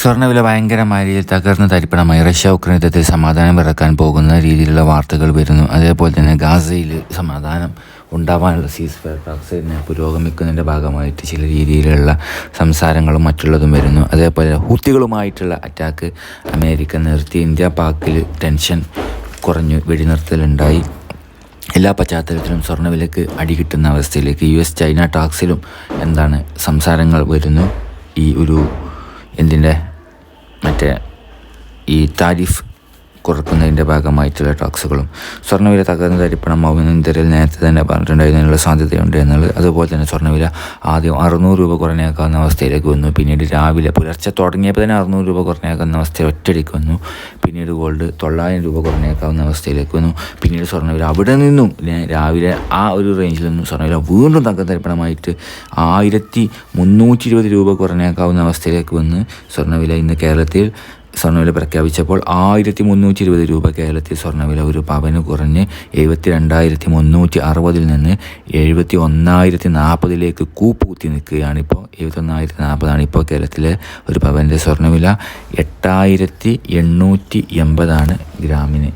സ്വർണവില ഭയങ്കരമായ രീതിയിൽ തകർന്ന് തരിപ്പണമായി. റഷ്യ ഉക്രൈൻ യുദ്ധത്തിൽ സമാധാനം ഇറക്കാൻ പോകുന്ന രീതിയിലുള്ള വാർത്തകൾ വരുന്നു. അതേപോലെ തന്നെ ഗാസയിൽ സമാധാനം ഉണ്ടാവാനുള്ള സീസ് ഫയർ ടോക്സിനെ പുരോഗമിക്കുന്നതിന്റെ ഭാഗമായിട്ട് ചില രീതിയിലുള്ള സംസാരങ്ങളും മറ്റുള്ളതും വരുന്നു. അതേപോലെ ഹൂത്തികളുമായിട്ടുള്ള അറ്റാക്ക് അമേരിക്ക നിർത്തി. ഇന്ത്യ പാക്കിൽ ടെൻഷൻ കുറഞ്ഞു വെടിനിർത്തലുണ്ടായി. എല്ലാ പശ്ചാത്തലത്തിലും സ്വർണവിലക്ക് അടി കിട്ടുന്ന അവസ്ഥയിലേക്ക് യു എസ് ചൈന ടാക്സിലും എന്താണ് സംസാരങ്ങൾ വരുന്നു. ഈ ഒരു എന്തിന്റെ മറ്റേ ഈ താരിഫ് കുറക്കുന്നതിന്റെ ഭാഗമായിട്ടുള്ള ടാക്സുകളും സ്വർണവില തകർന്ന് തരിപ്പണമാവുമെന്ന് ഇന്ത്യയിൽ നേരത്തെ തന്നെ പറഞ്ഞിട്ടുണ്ടായിരുന്നതിനുള്ള സാധ്യതയുണ്ട് എന്നുള്ളത്. അതുപോലെ തന്നെ സ്വർണവില ആദ്യം അറുന്നൂറ് രൂപ കുറഞ്ഞേക്കാവുന്ന അവസ്ഥയിലേക്ക് വന്നു. പിന്നീട് രാവിലെ പുലർച്ചെ തുടങ്ങിയപ്പോൾ തന്നെ അറുന്നൂറ് രൂപ കുറഞ്ഞേക്കാവുന്ന അവസ്ഥയിൽ ഒറ്റയടിക്ക് വന്നു. പിന്നീട് ഗോൾഡ് തൊള്ളായിരം രൂപ കുറഞ്ഞേക്കാവുന്ന അവസ്ഥയിലേക്ക് വന്നു. പിന്നീട് സ്വർണവില അവിടെ നിന്നും രാവിലെ ആ ഒരു റേഞ്ചിൽ നിന്നും സ്വർണവില വീണ്ടും തകർന്ന് തരിപ്പണമായിട്ട് ആയിരത്തി മുന്നൂറ്റി ഇരുപത് രൂപ കുറഞ്ഞേക്കാവുന്ന അവസ്ഥയിലേക്ക് വന്ന് സ്വർണവില ഇന്ന് കേരളത്തിൽ സ്വർണവില പ്രഖ്യാപിച്ചപ്പോൾ ആയിരത്തി മുന്നൂറ്റി ഇരുപത് രൂപ കേരളത്തിൽ സ്വർണവില ഒരു പവന് കുറഞ്ഞ് എഴുപത്തി രണ്ടായിരത്തി മുന്നൂറ്റി അറുപതിൽ നിന്ന് എഴുപത്തി ഒന്നായിരത്തി നാൽപ്പതിലേക്ക് കൂപ്പുകുത്തി നിൽക്കുകയാണിപ്പോൾ. നിൽക്കുകയാണ് ഇപ്പോൾ എഴുപത്തി ഒന്നായിരത്തി നാൽപ്പതാണ് ഇപ്പോൾ കേരളത്തിലെ ഒരു പവന്റെ സ്വർണവില. എട്ടായിരത്തി എണ്ണൂറ്റി എൺപതാണ് ഗ്രാമിന്.